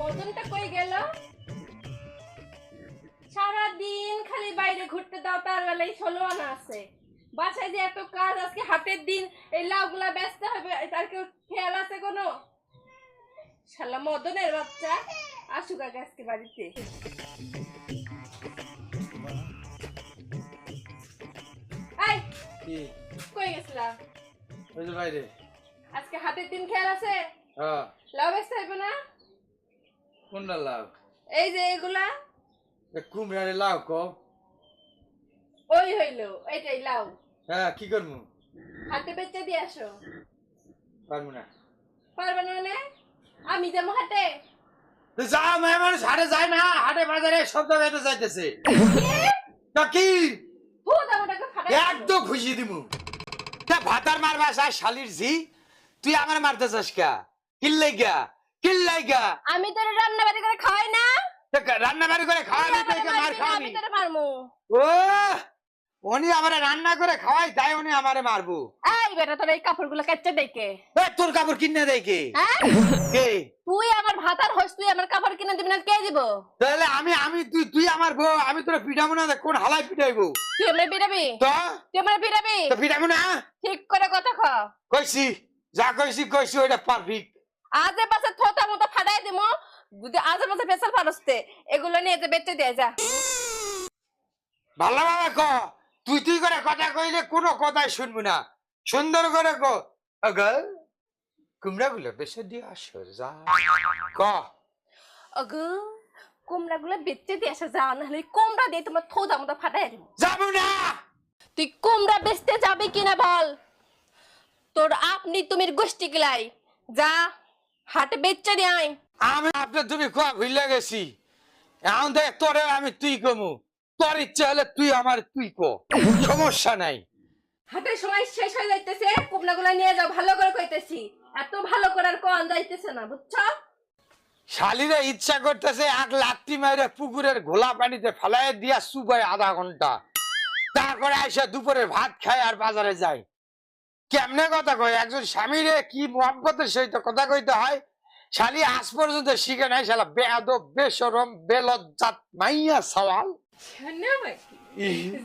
মদনটা কই গেল? সারাদিন খালি বাইরে ঘুরতে দাও তার বেলায় ষোলো আনা আছে। বাসায় যে এত কাজ, আজকে হাটের দিন, এই লাউগুলা ব্যস্ত হবে তার কেউ খেয়াল আছে কোনো? শালা মদনের বাচ্চা, আসুক আগে আজকে বাড়িতে। এই! কই গেছিলা? ওই যে বাইরে। আজকে হাটের দিন খেয়াল আছে? হ্যাঁ। লাউ ব্যস্ত হবে না? কোনটা লাভ? এই যে এগুলা। কুমড়ারে লাভ ক। ওই হইল এইটাই লাউ। হ্যাঁ কি করব হাতে বেচে দিয়ে আসো। পারব না। পারবে না মানে? আমি যাব হাটে। তো যা মেয়ে মানুষ হাটে যায় না। হাটে বাজারে সব জায়গায় তো যাইতেছে। কি? ফাটাই একদম খুশি দিমু। তা ভাতার মারবা চাই শালির জি। তুই আমার মারতে চাস কা? কিল্লাই গা কিল্লাই গা আমি তোর রান্না বাড়ি করে খাওয়াই না। রান্না বাড়ি করে খাওয়াবি না তুই মার খাওয়াবি আমি তোরে মারমু। ও উনি আমারে রান্না করে খাওয়াই তাই উনি আমারে মারবো। এই বেটা তোর এই কাপড়গুলো কেচে দেখে এ তোর কাপড় কিনে কে? হ্যাঁ? তুই আমার ভাত আর হোস তুই আমার কাপড় কিনে দিবি না কে দিব? তাহলে আমি আমি তুই তুই আমার বউ আমি তোর পিঠাবো না কোন তুই আমার বিরাবি তো? তুই আমার বিরাবি তো পিঠাবো না? ঠিক করে কথা খ কইছি যা কইছি কইছি ওইটা পারফেক্ট। আজে পাশে থোতা মতো ফাটাই দিমু যদি আজে পাশে ফেসাল ফারস্তে এগুলো নিয়ে যে বেচে দিয়ে যা। ভালো ভাবে ক। তুই তুই করে কথা কইলে কোনো কথাই শুনব না। সুন্দর করে ক। কুমড়া গুলো বেশি দিয়ে আসো যা। ক। অগো বেচে দিয়ে আসা যাও নাহলে কুমড়া দিয়ে তোমার থোদা মতো ফাটাই দিব। যাব না! তুই কুমড়া বেচতে যাবি কিনা বল? তোর আপনি তুমির গোষ্ঠী গিলাই যা হাটে বেচে দিয়ে আয়। আমি আপনার তুমি কোয়া ভুলে গেছি। এখন দেখ তোরে আমি তুই কমু। তোর ইচ্ছা হলে তুই আমার তুই কো? সমস্যা নাই। হাটের সময় শেষ হয়ে যাইতেছে নিয়ে যাও ভালো করে কইতেছি। এত ভালো করার কোন যাইতেছে না বুঝছ? শালিরা ইচ্ছা করতেছে এক লাত্তি মাইরে পুকুরের ঘোলা পানিতে ফেলাই দিয়া সুবাই আধা ঘণ্টা। তারপরে এসে দুপুরে ভাত খায় আর বাজারে যায়। কেমনে কথা কয়? একজন স্বামীরে কি মোহাম্মতের সহিত কথা কইতে হয়? শালি আজ পর্যন্ত শিখে নাই শালা বেয়াদ বেসরম বেলজ্জাত মাইয়া সওয়াল।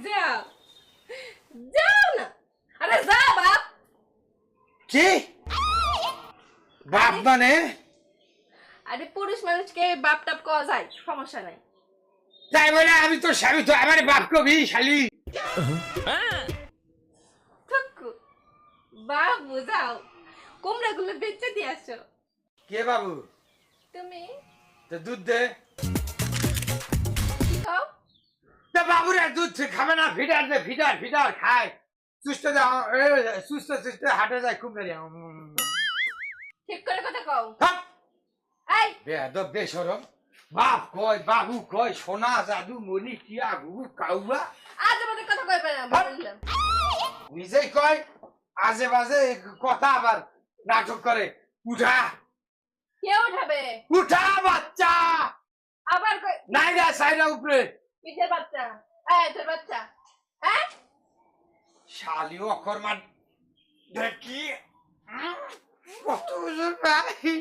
যাও যাও না আরে যা বাপ কি বাপ মানে আরে পুরুষ মানুষকে বাপ টাপ কওয়া যায় সমস্যা নাই। তাই বলে আমি তো স্বামী তো আমার বাপ কবি শালি। বাবু যাও। কুমড়া গুলো বেচে দিয়ে আসো। কে বাবু? তুমি? তো দুধ দে। কি খাও তা বাবুরা দুধ খাবে না দে খায়। সুস্থ সুস্থ সুস্থ হাটে যায় খুব ঠিক করে কথা কও। হ্যাঁ। এই। বেয়াদব বেসরম বাপ কয় বাবু কয় সোনা জাদু মনি টিয়া গুগু কাউয়া। আজ আমাদের কথা কইবে না নিজেই কয় আজে বাজে কথা আবার নাটক করে। উঠা। কে উঠাবে? উঠা বাচ্চা। আবার কই নাই রে সাইরা উপরে। পিঠের বাচ্চা। এই তোর বাচ্চা। হ্যাঁ? শালি অক্ষর দেখি। কত ওজন ভাই।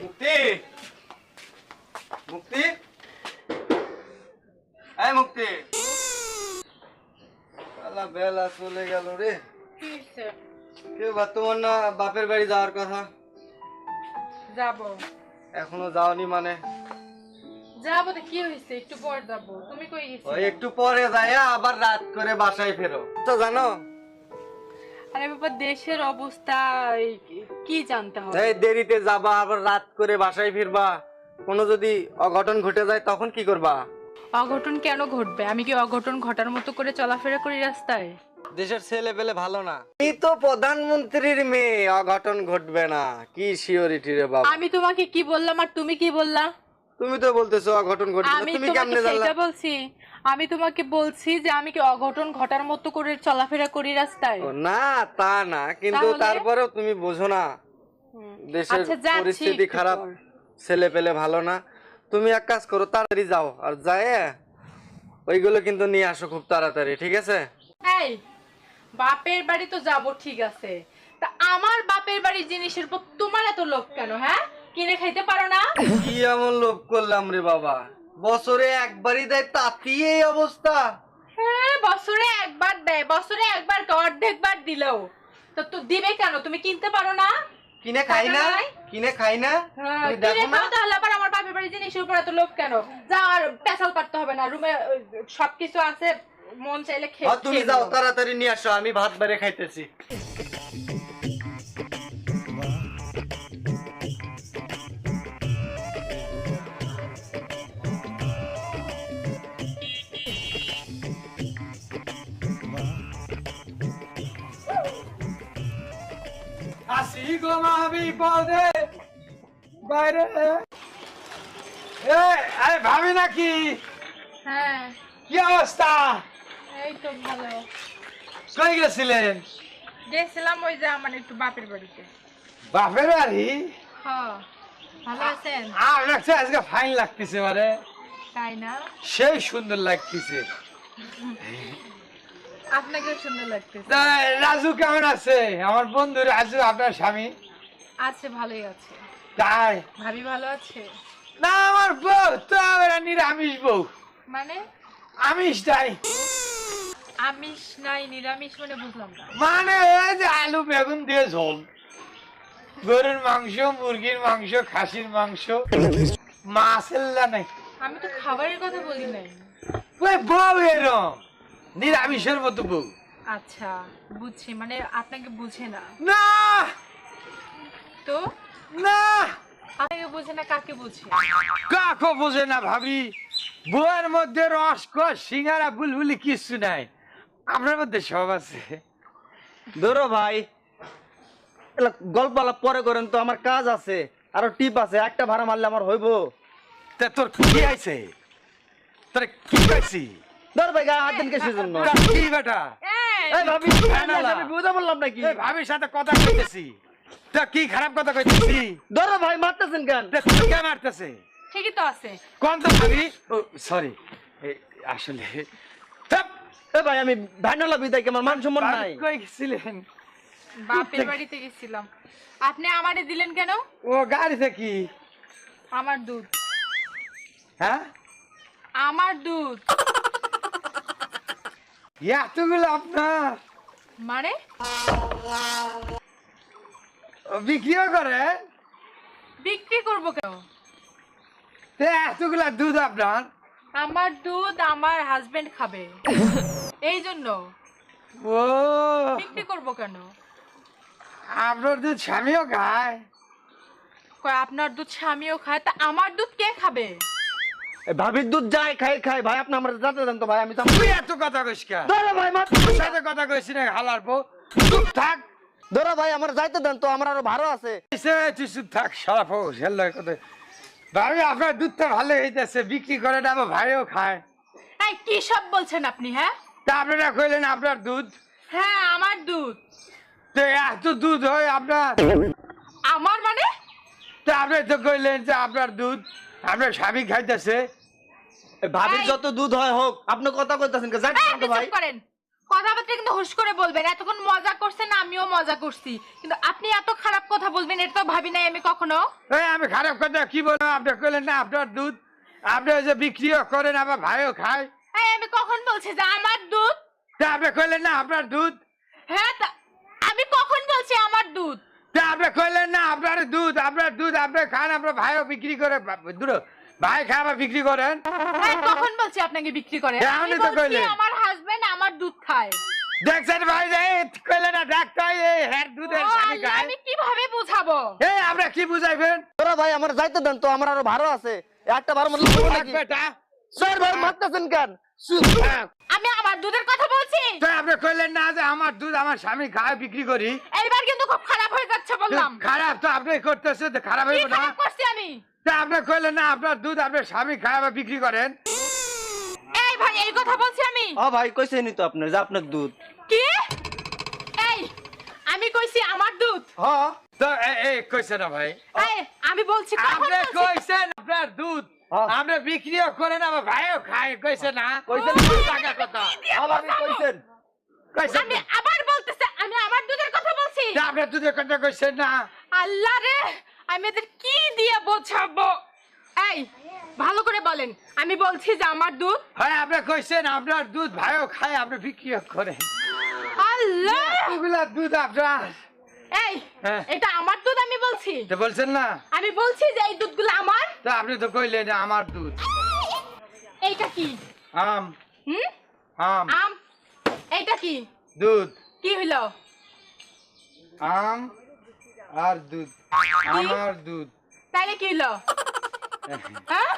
মুক্তি। মুক্তি? এই মুক্তি। বেলা চলে গেল রে। কেউ তোমার না বাপের বাড়ি যাওয়ার কথা? যাব। এখনও যাওনি মানে? যাব তো কি হয়েছে? একটু পর যাব। তুমি কই গেছি ওই একটু পরে আবার রাত করে বাসায় ফেরো। তো জানো? আরে বাবা দেশের অবস্থা কি জানতে হবে? এই দেরিতে যাবা আবার রাত করে বাসায় ফিরবা। কোনো যদি অঘটন ঘটে যায় তখন কি করবা? অঘটন কেন ঘটবে? আমি কি অঘটন ঘটার মতো করে চলাফেরা করি রাস্তায়? দেশের ছেলে পেলে ভালো না। এই তো প্রধানমন্ত্রীর মেয়ে অঘটন ঘটবে না। কি শিওরিটি রে বাবা। আমি তোমাকে কি বললাম আর তুমি কি বললা? তুমি তো বলতেছো অঘটন ঘটবে না আমি তুমি তোমাকে কেমনে জানলা? সেটা বলছি। আমি তোমাকে বলছি যে আমি কি অঘটন ঘটার মতো করে চলাফেরা করি রাস্তায়? ও, না তা না কিন্তু তাহলে? তারপরেও তুমি বোঝো না। দেশের আচ্ছা, যাচ্ছি পরিস্থিতি একটু খারাপ পর। ছেলে পেলে ভালো না। তুমি এক কাজ করো তাড়াতাড়ি যাও। আর যায় ওইগুলো কিন্তু নিয়ে আসো খুব তাড়াতাড়ি ঠিক আছে? এই বাপের বাড়ি তো যাব ঠিক আছে। তা আমার বাপের বাড়ির জিনিসের উপর তোমার এত লোভ কেন হ্যাঁ? কিনে খাইতে পারো না? কি এমন লোভ করলাম রে বাবা? বছরে একবারই দেয় তাতেই এই অবস্থা। হ্যাঁ বছরে একবার দেয় বছরে একবার কে অর্ধেকবার দিলেও। তো তো দিবে কেন? তুমি কিনতে পারো না? কিনে খাই না? কিনে খাই না? হ্যাঁ, তুমি দেখো না? তাহলে আবার আমার বাপের বাড়ির জিনিসের উপর এত লোভ কেন? যা আর পেশাল পারতে হবে না। রুমে সবকিছু আছে। মন চাইলে খেয়ে আর তুমি খেয়ে যাও নেব। তাড়াতাড়ি নিয়ে আসো আমি ভাত বেড়ে খাইতেছি। আসি গো মাবি পদে বাইরে। এ আরে ভাবি নাকি? হ্যাঁ। কি অবস্থা? এই তো ভালো। কই গেছিলেন? গেছিলাম ওই যে আমার একটু বাপের বাড়িতে। বাপের বাড়ি? হ্যাঁ ভালো আছেন? আমার কাছে আজকে ফাইন লাগতেছে মানে তাই না? সেই সুন্দর লাগতেছে। আপনাকে সুন্দর লাগতেছে। রাজু কেমন আছে? আমার বন্ধু রাজু আপনার স্বামী? আছে ভালোই আছে। তাই? ভাবি ভালো আছে? না আমার বউ তো আবার নিরামিষ বউ। মানে? আমিষ তাই। আমিষ নাই নিরামিষ মানে বুঝলাম না। মানে ওই যে আলু বেগুন দিয়ে ঝোল। গরুর মাংস মুরগির মাংস খাসির মাংস। মাছের নাই। আমি তো খাবারের কথা বলি নাই। ওই বউ এরম নিরামিষের মতো বউ। আচ্ছা বুঝছি মানে আপনাকে বুঝে না। না! তো? না! আপনাকে বুঝে না কাকে বুঝে? কাকো বুঝে না ভাবি। বউয়ের মধ্যে রস কস সিঙ্গারা বুলবুলি কিচ্ছু নাই। আপনার মধ্যে সব আছে। ধরো ভাই গল্প আলাপ পরে করেন তো আমার কাজ আছে আরও টিপ আছে একটা ভাড়া মারলে আমার হইব। তা তোর কি আইছে তোর কি পাইছি ধর ভাই গা হাত দেন কিসের জন্য। কি বেটা এই! ভাবি আমি বুঝা বললাম নাকি? এই ভাবির সাথে কথা কইতেছি। তা কি খারাপ কথা কইতেছি? ধরো ভাই মারতেছেন কেন? তা তোর কে মারতেছে? ঠিকই তো আছে। কোন তো ভাবি? ও সরি আসলে। এ ভাই আমি ভাইনালা বিদায় আমার মান সম্মান নাই? কই গেছিলেন? বাপের বাড়িতে গেছিলাম। আপনি আমারে দিলেন কেন? ও গাড়িতে কি? আমার দুধ। হ্যাঁ? আমার দুধ। এতগুলো আপনার? মানে বিক্রিও করে? বিক্রি করব কেন? এতগুলা দুধ আপনার? আমার দুধ আমার হাজবেন্ড খাবে। এই জন্য ও বিক্রি করব কেন? আপনার দুধ স্বামীও খায়? কয় আপনার দুধ স্বামীও খায় তা আমার দুধ কে খাবে? এ ভাবির দুধ যায় খাই খাই। ভাই আপনি আমার যাতে দেন তো ভাই আমি তো তুই এত কথা কইস কা? ধরো ভাই তোর সাথে কথা কইছি না হালার বউ। চুপ থাক। ধরো ভাই আমার যাইতে দেন তো আমার আরও ভাড়া আছে। এসে তুই চুপ থাক সারা ফো হেল্লো কথা ভাবি আপনার দুধটা ভালো হইতেছে বিক্রি করে না আমার ভাইও খায়। এই কি সব বলছেন আপনি হ্যাঁ? তা আপনারা কইলেন আপনার দুধ? হ্যাঁ আমার দুধ। তো এত দুধ হয় আপনার? আমার মানে? তা আপনি তো কইলেন যে আপনার দুধ আপনার স্বামী খাইতেছে। ভাবির যত দুধ হয় হোক আপনি কথা কইতাছেন কে? আপনি তো ভাই। করেন। কথাবার্তা কিন্তু হুশ করে বলবেন। এতক্ষণ মজা করছেন আমিও মজা করছি। কিন্তু আপনি এত খারাপ কথা বলবেন এটা তো ভাবি নাই আমি কখনো। এই আমি খারাপ কথা কি বলব আপনি কইলেন না আপনার দুধ। আপনি ওই যে বিক্রিও করেন আমার ভাইও খায়। এই আমি কখন বলছি যে আমার দুধ? তা আপনি কইলেন না আপনার দুধ? হ্যাঁ তা- আমি কখন বলছি আমার দুধ? তা আপনি কইলেন না আপনার দুধ আপনার দুধ আপনি খান আপনার ভাইও বিক্রি করে দূর। ভাই খায় আবার বিক্রি করেন? কখন বলছি আপনাকে বিক্রি করে হ্যাঁ, আমি তো কইলেন। আমার হাজবেন্ড আমার দুধ খায়। দেখছেন ভাই যে কইলেন না ডাক্তার এই দুধের খায়। আমি কীভাবে বুঝাবো? এই আমরা কি বুঝাইবেন? ধরো ভাই আমার যাইতে দেন তো আমার আরও ভাড়া আছে। একটা থাক নাকি? বেটা স্যার ভাই মারতেছেন কেন? চুপ থাক। আমি আমার দুধের কথা বলছি? তো আপনি কইলেন না যে আমার দুধ আমার স্বামী খায় বিক্রি করি। এইবার কিন্তু খুব খারাপ হয়ে যাচ্ছে বললাম। খারাপ তো আপনি করতেছে তো খারাপ হইব না। করছি আমি? তা আপনি কইলেন না আপনার দুধ আপনার স্বামী খায় আবার বিক্রি করেন? এই ভাই এই কথা বলছি আমি। ও ভাই কইছেনই তো আপনার যে আপনার দুধ? কি? এই আমি কইছি আমার দুধ। হ্যাঁ তো এই কইছে না ভাই। এই, আমি বলছি কখন আপনি কইছেন আপনার দুধ। আপনি বিক্রিও করেন আমার ভাইও খায় কইছে না। কইছেন টাকা কথা। আবার কইছেন। কইছেন আমি আবার বলতেছে আমি আমার দুধের কথা বলছি। না, আপনি দুধের কথা কইছেন না। আল্লাহ রে! আমি এদের কি দিয়ে বোঝাবো? এই ভালো করে বলেন। আমি বলছি যে আমার দুধ হ্যাঁ আপনি কইছেন আপনার দুধ ভাইও খায় আপনি বিক্রি করেন। আল্লাহ! ওগুলা দুধ আপনার। এই হ্যাঁ। এটা আমার দুধ আমি বলছি। তো বলছেন না? আমি বলছি যে এই দুধগুলো আমার। তো আপনি তো কইলেন আমার দুধ। এইটা কি? আম। হুম? আম। আম। এইটা কি? দুধ। কি হইল? আম। আর দুধ আমার দুধ। তাইলে কি হইল হ্যাঁ?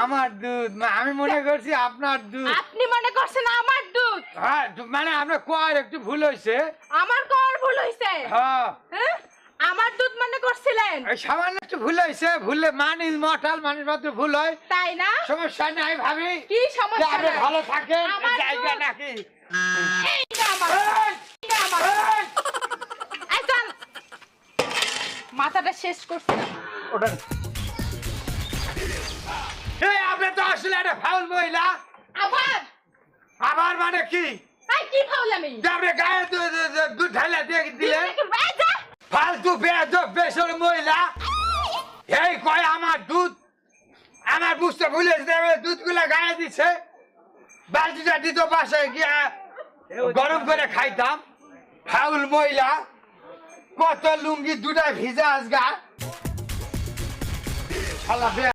আমার দুধ আমি মনে করছি আপনার দুধ। আপনি মনে করছেন আমার দুধ? হ্যাঁ মানে আপনার কোয়ার একটু ভুল হয়েছে আমার কর ভুল হইছে? হ্যাঁ। হ্যাঁ? আমার দুধ মনে করছিলেন? এই সামান্য একটু ভুল হয়েছে ভুলে মানিস মটাল মানুষ মাত্র ভুল হয়। তাই না? সমস্যা নাই ভাবি। কি সমস্যা আপনি ভালো থাকেন জায়গা নাকি? এইটা আমার। এই, আমার এই, এই চল। মাথাটা শেষ করছি ওটা এই আপনি তো আসলে একটা ফাউল মহিলা। আবার? আবার মানে কি? কি আপনি গায়ে দুধ ঢালা দিয়ে যা। ফালতু বেয়াদব বেসর মহিলা। এই কয় আমার দুধ আমার বুঝতে গায়ে দিছে। বালতিটা দিত বাসায় গিয়া গরম করে খাইতাম। ফাউল মহিলা। কত লুঙ্গি দুটা ভিজা বে-